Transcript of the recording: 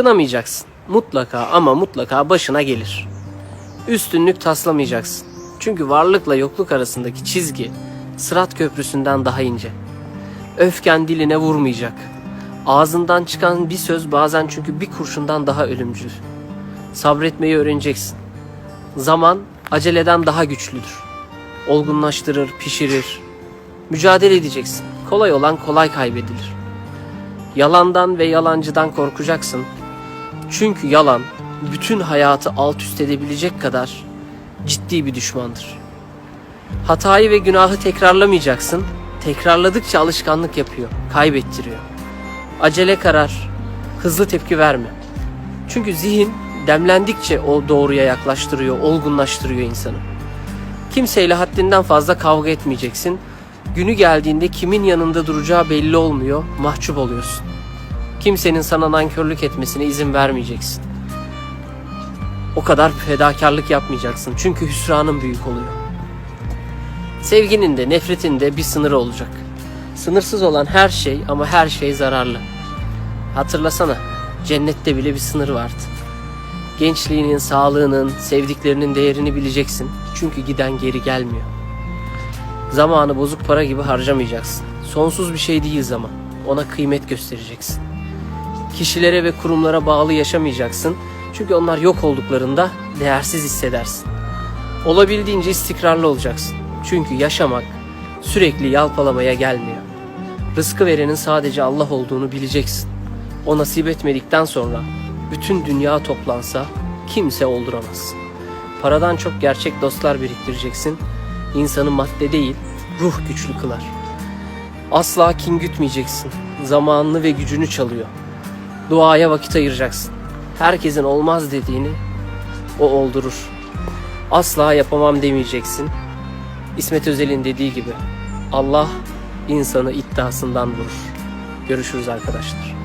Kınamayacaksın. Mutlaka ama mutlaka başına gelir. Üstünlük taslamayacaksın. Çünkü varlıkla yokluk arasındaki çizgi Sırat Köprüsü'nden daha ince. Öfken diline vurmayacak. Ağzından çıkan bir söz bazen çünkü bir kurşundan daha ölümcül. Sabretmeyi öğreneceksin. Zaman aceleden daha güçlüdür. Olgunlaştırır, pişirir. Mücadele edeceksin. Kolay olan kolay kaybedilir. Yalandan ve yalancıdan korkacaksın. Çünkü yalan bütün hayatı alt üst edebilecek kadar ciddi bir düşmandır. Hatayı ve günahı tekrarlamayacaksın. Tekrarladıkça alışkanlık yapıyor, kaybettiriyor. Acele karar, hızlı tepki verme. Çünkü zihin demlendikçe o doğruya yaklaştırıyor, olgunlaştırıyor insanı. Kimseyle haddinden fazla kavga etmeyeceksin. Günü geldiğinde kimin yanında duracağı belli olmuyor, mahcup oluyorsun. Kimsenin sana nankörlük etmesine izin vermeyeceksin. O kadar fedakarlık yapmayacaksın çünkü hüsranın büyük oluyor. Sevginin de nefretin de bir sınırı olacak. Sınırsız olan her şey ama her şey zararlı. Hatırlasana, cennette bile bir sınır vardı. Gençliğinin, sağlığının, sevdiklerinin değerini bileceksin. Çünkü giden geri gelmiyor. Zamanı bozuk para gibi harcamayacaksın. Sonsuz bir şey değil zaman. Ona kıymet göstereceksin. Kişilere ve kurumlara bağlı yaşamayacaksın. Çünkü onlar yok olduklarında değersiz hissedersin. Olabildiğince istikrarlı olacaksın. Çünkü yaşamak sürekli yalpalamaya gelmiyor. Rızkı verenin sadece Allah olduğunu bileceksin. O nasip etmedikten sonra bütün dünya toplansa kimse olduramaz. Paradan çok gerçek dostlar biriktireceksin. İnsanı madde değil, ruh güçlü kılar. Asla kin gütmeyeceksin. Zamanını ve gücünü çalıyor. Duaya vakit ayıracaksın. Herkesin olmaz dediğini o oldurur. Asla yapamam demeyeceksin. İsmet Özel'in dediği gibi Allah insanı iddiasından vurur. Görüşürüz arkadaşlar.